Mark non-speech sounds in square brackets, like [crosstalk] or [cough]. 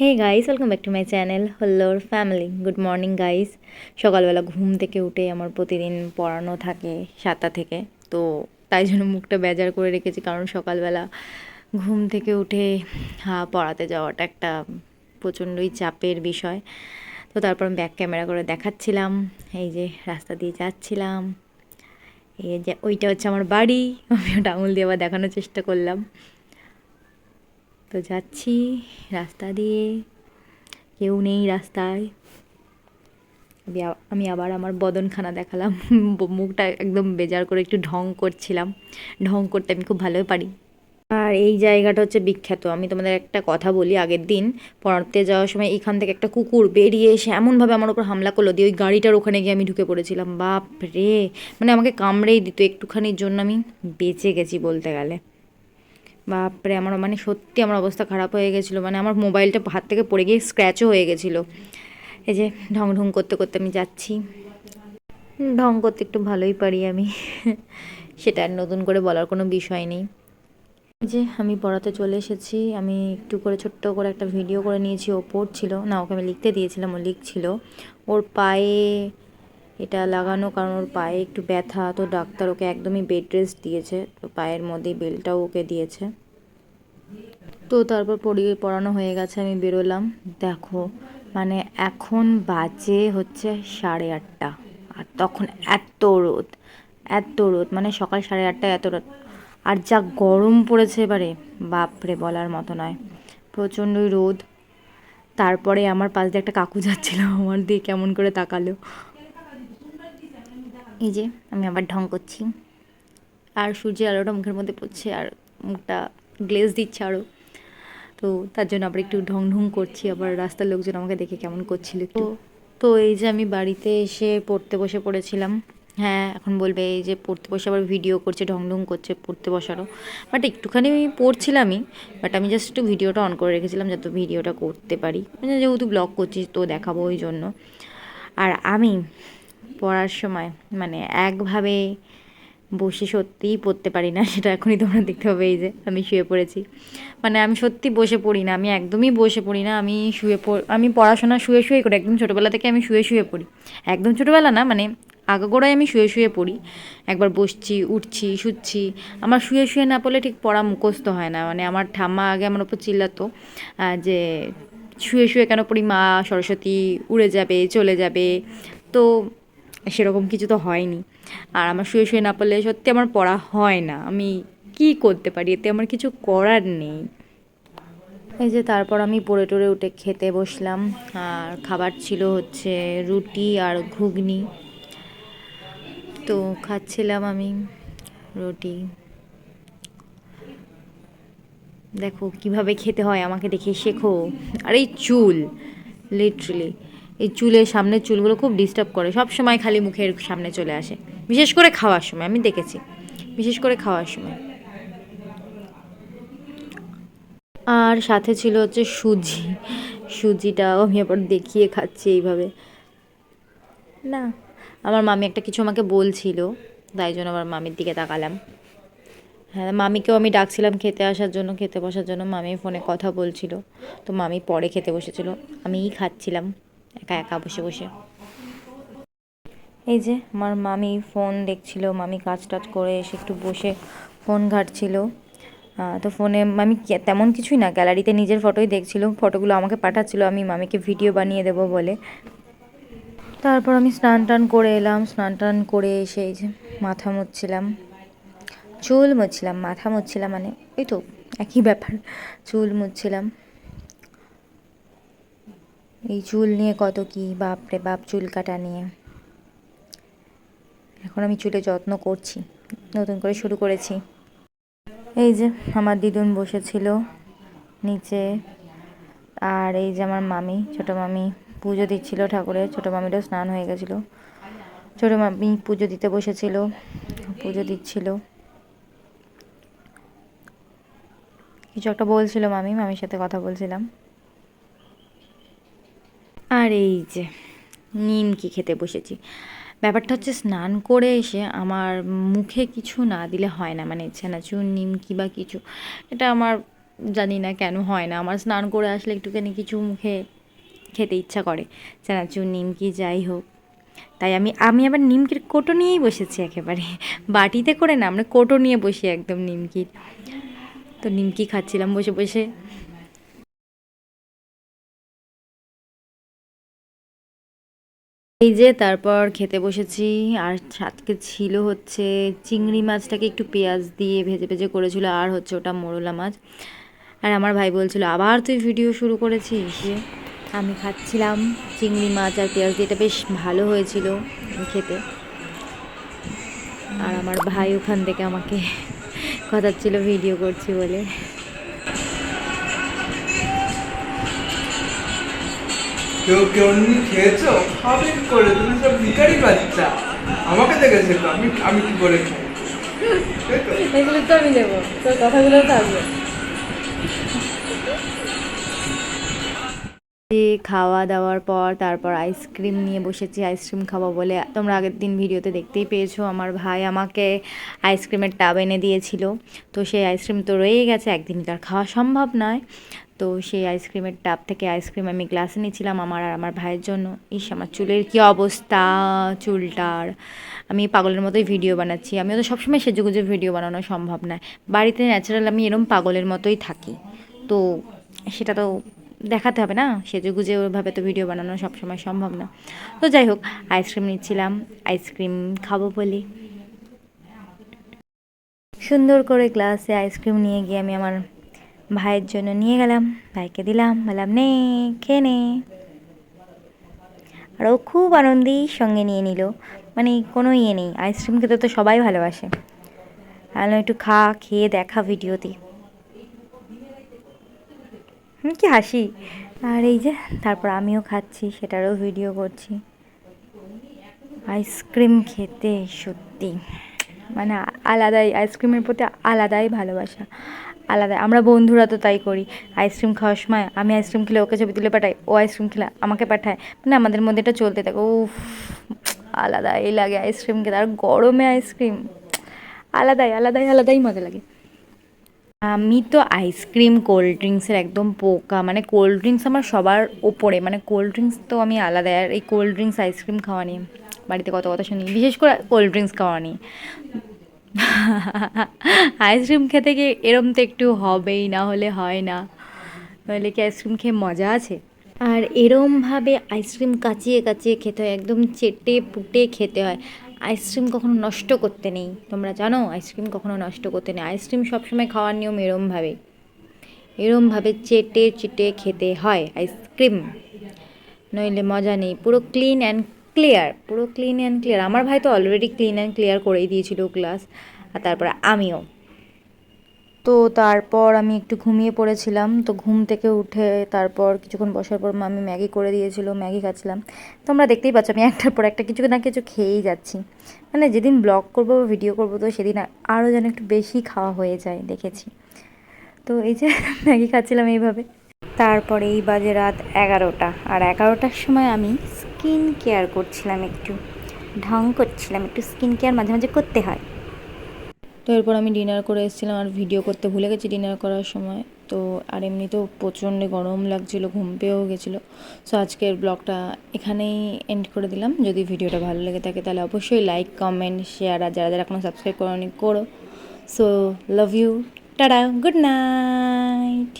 Hey guys welcome back to my channel হল্লোর family good morning guys সকালবেলা ঘুম থেকে উঠে আমার প্রতিদিন পড়ানো থাকে সাতটা থেকে। তো তাই জন্য মুখটা বেজার করে রেখেছি কারণ সকালবেলা ঘুম থেকে উঠে পড়াতে যাওয়াটা একটা প্রচণ্ডই চাপের বিষয়। তো তারপর ব্যাক ক্যামেরা করে দেখাচ্ছিলাম, এই যে রাস্তা দিয়ে যাচ্ছিলাম। এই যে, ওইটা হচ্ছে আমার বাড়ি আমি ওটা আঙুল দিয়ে আবার দেখানোর চেষ্টা করলাম। তো যাচ্ছি রাস্তা দিয়ে। কেউ নেই রাস্তায়। আমি আবার আমার বদনখানা দেখালাম। মুখটা একদম বেজার করে একটু ঢং করছিলাম। ঢং করতে আমি খুব ভালোই পারি। আর এই জায়গাটা হচ্ছে বিখ্যাত। আমি তোমাদের একটা কথা বলি, আগের দিন পড়াতে যাওয়ার সময় এখান থেকে একটা কুকুর বেরিয়ে এসে এমনভাবে আমার উপর হামলা করল দিয়ে ওই গাড়িটার ওখানে গিয়ে আমি ঢুকে পড়েছিলাম। বাপ রে মানে আমাকে কামড়েই দিত। একটুখানির জন্য আমি বেঁচে গেছি বলতে গেলে। বাপরে, আমার মানে সত্যি আমার অবস্থা খারাপ হয়ে গেছিল। মানে আমার মোবাইলটা হাত থেকে পড়ে গিয়ে স্ক্র্যাচও হয়ে গেছিল। এই যে ঢং ঢং করতে করতে আমি যাচ্ছি। ঢং করতে একটু ভালোই পারি আমি। সেটা আর নতুন করে বলার কোনো বিষয় নেই। যে আমি পড়াতে চলে এসেছি। আমি একটু করে ছোট্ট করে একটা ভিডিও করে নিয়েছি। ও পড়ছিল না, ওকে আমি লিখতে দিয়েছিলাম। ও লিখছিল। ওর পায়ে এটা লাগানো কারণ ওর পায়ে একটু ব্যথা, তো ডাক্তার ওকে একদমই বেড রেস্ট দিয়েছে, তো পায়ের মধ্যেই বেলটাও ওকে দিয়েছে। তো তারপর পড়িয়ে পড়ানো হয়ে গেছে, আমি বেরোলাম। দেখো মানে এখন বাজে হচ্ছে সাড়ে আটটা। আর তখন এত রোদ এত রোদ মানে সকাল সাড়ে আটটায় এত রোদ। আর যা গরম পড়েছে এবারে, বাপরে বলার মতো নয়। প্রচণ্ডই রোদ। তারপরে আমার পাশ দিয়ে একটা কাকু যাচ্ছিল, আমার দিয়ে কেমন করে তাকালো। এই যে, আমি আবার ঢং করছি। আর সূর্যের আলোটা মুখের মধ্যে পড়ছে আর মুখটা গ্লেজ দিচ্ছে আরও তো তার জন্য আবার একটু ঢং ঢং করছি, আবার রাস্তার লোকজন আমাকে দেখে কেমন করছিল তো তো এই যে আমি বাড়িতে এসে পড়তে বসে পড়েছিলাম। হ্যাঁ এখন বলবে এই যে পড়তে বসে আবার ভিডিও করছে, ঢং ঢং করছে পড়তে বসারও। বাট একটুখানি আমি পড়ছিলামই, বাট আমি জাস্ট একটু ভিডিওটা অন করে রেখেছিলাম যাতে ভিডিওটা করতে পারি। মানে যেহেতু ব্লগ করছি তো দেখাবো ওই জন্য। আর আমি পড়ার সময় মানে একভাবে বসে সত্যিই পড়তে পারি না, সেটা এখনই তোমরা দেখতে পাবে, এই যে আমি শুয়ে পড়েছি। মানে আমি সত্যি বসে পড়ি না, আমি একদমই বসে পড়ি না, আমি শুয়ে আমি পড়াশোনা শুয়ে শুয়ে করি, একদম ছোটোবেলা থেকে আমি শুয়ে শুয়ে পড়ি। একদম ছোটোবেলা না মানে আগাগোড়ায় আমি শুয়ে শুয়ে পড়ি। একবার বসছি, উঠছি, শুচ্ছি, আমার শুয়ে শুয়ে না পড়লে ঠিক পড়া মুখস্থ হয় না মানে আমার ঠাম্মা আগে আমার ওপর চিল্লাতো যে শুয়ে শুয়ে কেন পড়ি, মা সরস্বতী উড়ে যাবে, চলে যাবে, তো সেরকম কিছু তো হয়নি। আর আমার শুয়ে শুয়ে না পড়লে সত্যি আমার পড়া হয় না। আমি কি করতে পারি? এতে আমার কিছু করার নেই। এই যে তারপর আমি পড়ে টড়ে উঠে খেতে বসলাম। আর খাবার ছিল হচ্ছে রুটি আর ঘুগনি। তো খাচ্ছিলাম আমি রুটি। দেখো কীভাবে খেতে হয় আমাকে দেখে শেখো। আর এই চুল লিটারেলি এই চুলের সামনের চুলগুলো খুব ডিস্টার্ব করে। সব সময় খালি মুখের সামনে চলে আসে। বিশেষ করে খাওয়ার সময়, আমি দেখেছি। বিশেষ করে খাওয়ার সময়। আর সাথে ছিল হচ্ছে সুজি। সুজিটাও আমি আবার দেখিয়ে খাচ্ছি এইভাবে। না, আমার মামি একটা কিছু আমাকে বলছিল, তাই জন্য আবার মামির দিকে তাকালাম। হ্যাঁ মামিকেও আমি ডাকছিলাম খেতে আসার জন্য, খেতে বসার জন্য। মামি ফোনে কথা বলছিল। তো মামি পরে খেতে বসেছিল। আমিই খাচ্ছিলাম। একা একা বসে বসে। এই যে আমার মামি ফোন দেখছিল, মামি কাজ টাজ করে এসে একটু বসে ফোন ঘাটছিল। তো ফোনে মামি তেমন কিছুই না, গ্যালারিতে নিজের ফটোই দেখছিল, ফটোগুলো আমাকে পাঠাচ্ছিল, আমি মামিকে ভিডিও বানিয়ে দেবো বলে। তারপর আমি স্নান টান করে এলাম, স্নান টান করে এসে এই যে মাথা মুছছিলাম। চুল মুছছিলাম, মাথা মুছছিলাম মানে ওই তো একই ব্যাপার, চুল মুছছিলাম। এই চুল নিয়ে কত কি বাপরে বাপ চুল কাটা নিয়ে। এখন আমি চুলে যত্ন করছি, নতুন করে শুরু করেছি। এই যে আমার দিদুন বসেছিল নিচে, আর এই যে আমার মামি, ছোটো মামি পুজো দিচ্ছিল ঠাকুরের ছোটো মামিরও স্নান হয়ে গেছিল। ছোটো মামি পুজো দিতে বসেছিল, পুজো দিচ্ছিল। কিছু একটা বলছিল মামি, মামির সাথে কথা বলছিলাম। আর এই যে নিমকি খেতে বসেছি। ব্যাপারটা হচ্ছে স্নান করে এসে আমার মুখে কিছু না দিলে হয় না মানে চানাচুর নিমকি বা কিছু, এটা আমার জানি না কেন হয় না। আমার স্নান করে আসলে একটুখানি কিছু মুখে খেতে ইচ্ছা করে চানাচুর নিমকি যাই হোক। তাই আমি আমি আবার নিমকির কোটো নিয়েই বসেছি একেবারে, বাটিতে করে না, আমরা কোটো নিয়ে বসি একদম নিমকির তো নিমকি খাচ্ছিলাম বসে বসে। এই যে তারপর খেতে বসেছি, আর আজকে ছিল হচ্ছে চিংড়ি মাছটাকে একটু পেঁয়াজ দিয়ে ভেজে ভেজে করেছিল, আর হচ্ছে ওটা মোরলা মাছ। আর আমার ভাই বলছিল, আবার তুই ভিডিও শুরু করেছিস? আমি খাচ্ছিলাম চিংড়ি মাছ আর পেঁয়াজ দিয়ে, এটা বেশ ভালো হয়েছিল খেতে। আর আমার ভাই ওখান থেকে আমাকে [laughs] কথা ছিল ভিডিও করছি বলে। কেউ কেউ খেয়েছো খাবে কি করে তুমি সব ভিখারি বাচ্চা। আমাকে দেখে শেখো আমি আমি কি করে খাই? এগুলো তো আমি দেবো তোর কথাগুলো থাকবে। খাওয়া দাওয়ার পর তারপর আইসক্রিম নিয়ে বসেছি আইসক্রিম খাব বলে। তোমরা আগের দিন ভিডিওতে দেখতেই পেয়েছ আমার ভাই আমাকে আইসক্রিমের টাব এনে দিয়েছিল। তো সেই আইসক্রিম তো রয়েই গেছে একদিন একদিনকার খাওয়া সম্ভব নয়। তো সেই আইসক্রিমের টাব থেকে আইসক্রিম আমি গ্লাসে নিয়েছিলাম আমার আর আমার ভাইয়ের জন্য। ইস, আমার চুলের কী অবস্থা? চুলটার। আমি পাগলের মতোই ভিডিও বানাচ্ছি। আমিও তো সবসময় সেজেগুজে ভিডিও বানানো সম্ভব নয় বাড়িতে ন্যাচারাল আমি এরম পাগলের মতোই থাকি। তো সেটা তো দেখাতে হবে না? সেজে গুজে ওইভাবে তো ভিডিও বানানো সবসময় সম্ভব না। তো যাই হোক, আইসক্রিম নিচ্ছিলাম। আইসক্রিম খাব বলে। সুন্দর করে গ্লাসে আইসক্রিম নিয়ে গিয়ে আমি আমার ভাইয়ের জন্য নিয়ে গেলাম, ভাইকে দিলাম, বললাম, নে, খেয়ে নে। আর ও খুব আনন্দেই সঙ্গে নিয়ে নিল। মানে কোনো ইয়ে নেই, আইসক্রিম খেতে তো সবাই ভালোবাসে। আর একটু খা, খেয়ে দেখা ভিডিওতে। কি হাসি। আর এই যে, তারপর আমিও খাচ্ছি, সেটারও ভিডিও করছি। আইসক্রিম খেতে সত্যি। মানে আলাদাই আইসক্রিমের প্রতি আলাদাই ভালোবাসা। আলাদা আমরা বন্ধুরা তো তাই করি। আইসক্রিম খাওয়ার সময় আমি আইসক্রিম খেলে ওকে ছবি তুলে পাঠাই, ও আইসক্রিম খেলে আমাকে পাঠায়। মানে আমাদের মধ্যে এটা চলতে থাকে। ও আলাদাই লাগে আইসক্রিম খেতে। আর গরমে আইসক্রিম, আলাদাই আলাদাই আলাদাই মজা লাগে। আমি তো আইসক্রিম, কোল্ড ড্রিঙ্কসের একদম পোকা। মানে কোল্ড ড্রিঙ্কস আমার সবার ওপরে। মানে কোল্ড ড্রিঙ্কস তো আমি আলাদা আর এই কোল্ড ড্রিঙ্কস, আইসক্রিম খাওয়া নিয়ে। বাড়িতে কত কথা শুনি, বিশেষ করে কোল্ড ড্রিঙ্কস খাওয়া নিয়ে। আইসক্রিম খেতে গিয়ে এরম তো একটু হবেই, না হলে হয় না। নইলে কি আইসক্রিম খেয়ে মজা আছে? আর এরমভাবে আইসক্রিম কাচিয়ে কাচিয়ে খেতে হয়, একদম চেটে পুটে খেতে হয়। আইসক্রিম কখনো নষ্ট করতে নেই। তোমরা জানো আইসক্রিম কখনো নষ্ট করতে নেই। আইসক্রিম সবসময় খাওয়ার নিয়ম এরমভাবে এরমভাবে চেটে চেটে খেতে হয় আইসক্রিম নইলে মজা নেই। পুরো ক্লিন অ্যান্ড ক্লিয়ার পুরো ক্লিন অ্যান্ড ক্লিয়ার আমার ভাই তো অলরেডি ক্লিন অ্যান্ড ক্লিয়ার করেই দিয়েছিল ক্লাস আর তারপরে আমিও। তো তারপর আমি একটু ঘুমিয়ে পড়েছিলাম, তো ঘুম থেকে উঠে তারপর কিছুক্ষণ বসার পর মামি ম্যাগি করে দিয়েছিল, ম্যাগি খাচ্ছিলাম। তোমরা দেখতেই পাচ্ছ, আমি একটার পর একটা কিছু না কিছু খেয়েই যাচ্ছি। মানে যেদিন ব্লগ করব বা ভিডিও করব, তো সেদিন আরও যেন একটু বেশি খাওয়া হয়ে যায়, দেখেছি। তো এই যে [laughs] ম্যাগি খাচ্ছিলাম এইভাবে। তারপরে এই বাজে রাত এগারোটা, আর এগারোটার সময় আমি স্কিন কেয়ার করছিলাম একটু, ঢং করছিলাম, একটু স্কিন কেয়ার মাঝে মাঝে করতে হয়। তো এরপর আমি ডিনার করে এসেছিলাম আর ভিডিও করতে ভুলে গেছি ডিনার করার সময়। তো আর এমনিতেও প্রচণ্ড গরম লাগছিল, ঘুম পেয়েও গেছিল। সো আজকের ব্লগটা এখানেই এন্ড করে দিলাম। যদি ভিডিওটা ভালো লেগে থাকে তাহলে অবশ্যই লাইক কমেন্ট শেয়ার আর যারা যারা এখনও সাবস্ক্রাইব করোনি, করো। So love you tata good night